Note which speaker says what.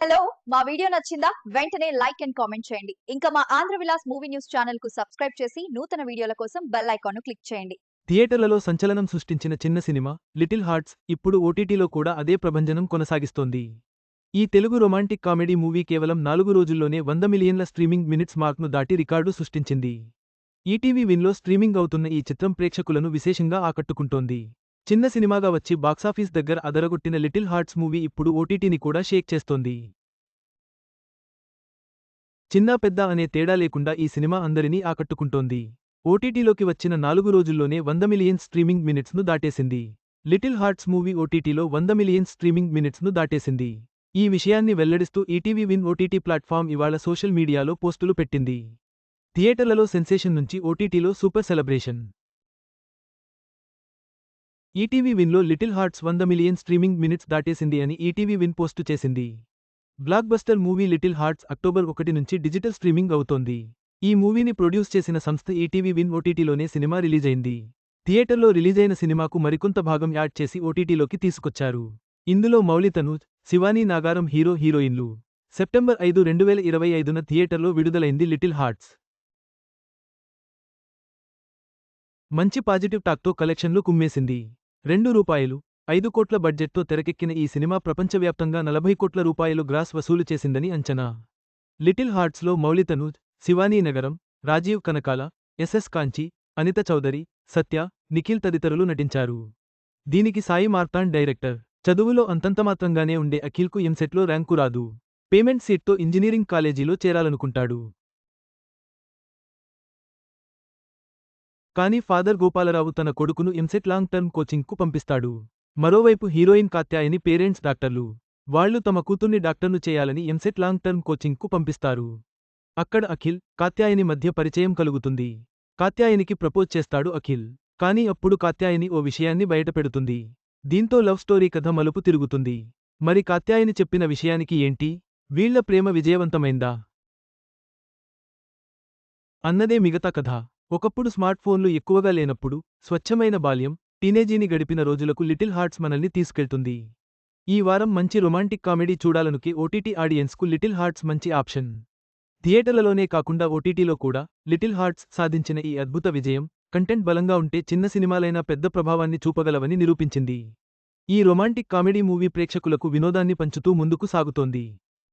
Speaker 1: Hello మా video నచ్చిందా? వెంటనే లైక్ అండ్ కామెంట్ చేయండి. ఇంకా మా ఆంధ్ర విలాస్ మూవీ న్యూస్ ఛానల్కు సబ్స్క్రైబ్ చేసి నూతన వీడియోల కోసం బెల్ ఐకాన్ క్లిక్ చేయండి.
Speaker 2: థియేటర్లలో సంచలనం సృష్టించిన చిన్న సినిమా లిటిల్ హార్ట్స్ ఇప్పుడు ఓటీటీలో కూడా అదే ప్రభంజనం కొనసాగిస్తోంది. ఈ తెలుగు రొమాంటిక్ కామెడీ మూవీ కేవలం నాలుగు రోజుల్లోనే వంద మిలియన్ల స్ట్రీమింగ్ మినిట్స్ మార్క్ను దాటి రికార్డు సృష్టించింది. ఈటీవీ విన్లో స్ట్రీమింగ్ అవుతున్న ఈ చిత్రం ప్రేక్షకులను విశేషంగా ఆకట్టుకుంటోంది. చిన్న సినిమాగా వచ్చి బాక్సాఫీస్ దగ్గర అదరగొట్టిన లిటిల్ హార్ట్స్ మూవీ ఇప్పుడు ఓటీటీని కూడా షేక్ చేస్తోంది. చిన్న పెద్ద అనే తేడా లేకుండా ఈ సినిమా అందరినీ ఆకట్టుకుంటోంది. ఓటీటీలోకి వచ్చిన నాలుగు రోజుల్లోనే వంద మిలియన్ స్ట్రీమింగ్ మినిట్స్ను దాటేసింది. లిటిల్ హార్ట్స్ మూవీ ఓటీటీలో వంద మిలియన్ స్ట్రీమింగ్ మినిట్స్ను దాటేసింది. ఈ విషయాన్ని వెల్లడిస్తూ ఈటీవీ విన్ ఓటీటీ ప్లాట్ఫామ్ ఇవాళ సోషల్ మీడియాలో పోస్టులు పెట్టింది. థియేటర్లలో సెన్సేషన్ నుంచి ఓటీటీలో సూపర్ సెలబ్రేషన్. ఈటీవీ విన్లో లిటిల్ హార్ట్స్ వంద మిలియన్ స్ట్రీమింగ్ మినిట్స్ దాటేసింది అని ఈటీవీ విన్ పోస్టు చేసింది. Blockbuster movie little hearts October ఒకటి నుంచి డిజిటల్ స్ట్రీమింగ్ అవుతోంది. ఈ మూవీని ప్రొడ్యూస్ చేసిన సంస్థ ఈటీవీ విన్ ఓటీటీలోనే సినిమా రిలీజైంది. థియేటర్లో రిలీజైన సినిమాకు మరికొంత భాగం యాడ్ చేసి ఓటీటీలోకి తీసుకొచ్చారు. ఇందులో మౌలి తనూజ్ శివానీ నాగారం హీరో హీరోయిన్లు. సెప్టెంబర్ ఐదు రెండు వేల ఇరవై ఐదున థియేటర్లో విడుదలైంది లిటిల్ హార్ట్స్. మంచి పాజిటివ్ టాక్తో కలెక్షన్లు కుమ్మేసింది. రెండు రూపాయలు ఐదు కోట్ల బడ్జెట్తో తెరకెక్కిన ఈ సినిమా ప్రపంచవ్యాప్తంగా నలభై కోట్ల రూపాయలు గ్రాస్ వసూలు చేసిందని అంచనా. లిటిల్ హార్ట్స్లో మౌలితనూజ్ శివానీ నగరం రాజీవ్ కనకాల ఎస్ఎస్ కాంచి అనిత చౌదరి సత్య నిఖిల్ తదితరులు నటించారు. దీనికి సాయి మార్తాండ్ డైరెక్టర్. చదువులో అంతంతమాత్రంగానే ఉండే అఖిల్కు ఎంసెట్లో ర్యాంకు రాదు. పేమెంట్ సీట్తో ఇంజనీరింగ్ కాలేజీలో చేరాలనుకుంటాడు. కానీ ఫాదర్ గోపాలరావు తన కొడుకును ఎంసెట్ లాంగ్ టర్మ్ కోచింగ్కు పంపిస్తాడు. మరోవైపు హీరోయిన్ కాత్యాయని పేరెంట్స్ డాక్టర్లు వాళ్ళు తమ కూతుర్ని డాక్టర్ను చేయాలని ఎంసెట్ లాంగ్ టర్మ్ కోచింగ్కు పంపిస్తారు. అక్కడ అఖిల్ కాత్యాయని మధ్య పరిచయం కలుగుతుంది. కాత్యాయనికి ప్రపోజ్ చేస్తాడు అఖిల్ కానీ అప్పుడు కాత్యాయని ఓ విషయాన్ని బయటపెడుతుంది. దీంతో లవ్ స్టోరీ కథ మలుపు తిరుగుతుంది. మరి కాత్యాయని చెప్పిన విషయానికి ఏంటి? వీళ్ళ ప్రేమ విజయవంతమైందా? అన్నదే మిగతా కథ. ఒకప్పుడు స్మార్ట్ ఫోన్లు ఎక్కువగా లేనప్పుడు స్వచ్ఛమైన బాల్యం టీనేజీని గడిపిన రోజులకు లిటిల్ హార్ట్స్ మనల్ని తీసుకెళ్తుంది. ఈ వారం మంచి రొమాంటిక్ కామెడీ చూడాలనుకే ఓటీటీ ఆడియన్స్కు లిటిల్ హార్ట్స్ మంచి ఆప్షన్. థియేటర్లలోనే కాకుండా ఓటీటీలో కూడా లిటిల్ హార్ట్స్ సాధించిన ఈ అద్భుత విజయం కంటెంట్ బలంగా ఉంటే చిన్న సినిమాలైనా పెద్ద ప్రభావాన్ని చూపగలవని నిరూపించింది. ఈ రొమాంటిక్ కామెడీ మూవీ ప్రేక్షకులకు వినోదాన్ని పంచుతూ ముందుకు సాగుతోంది.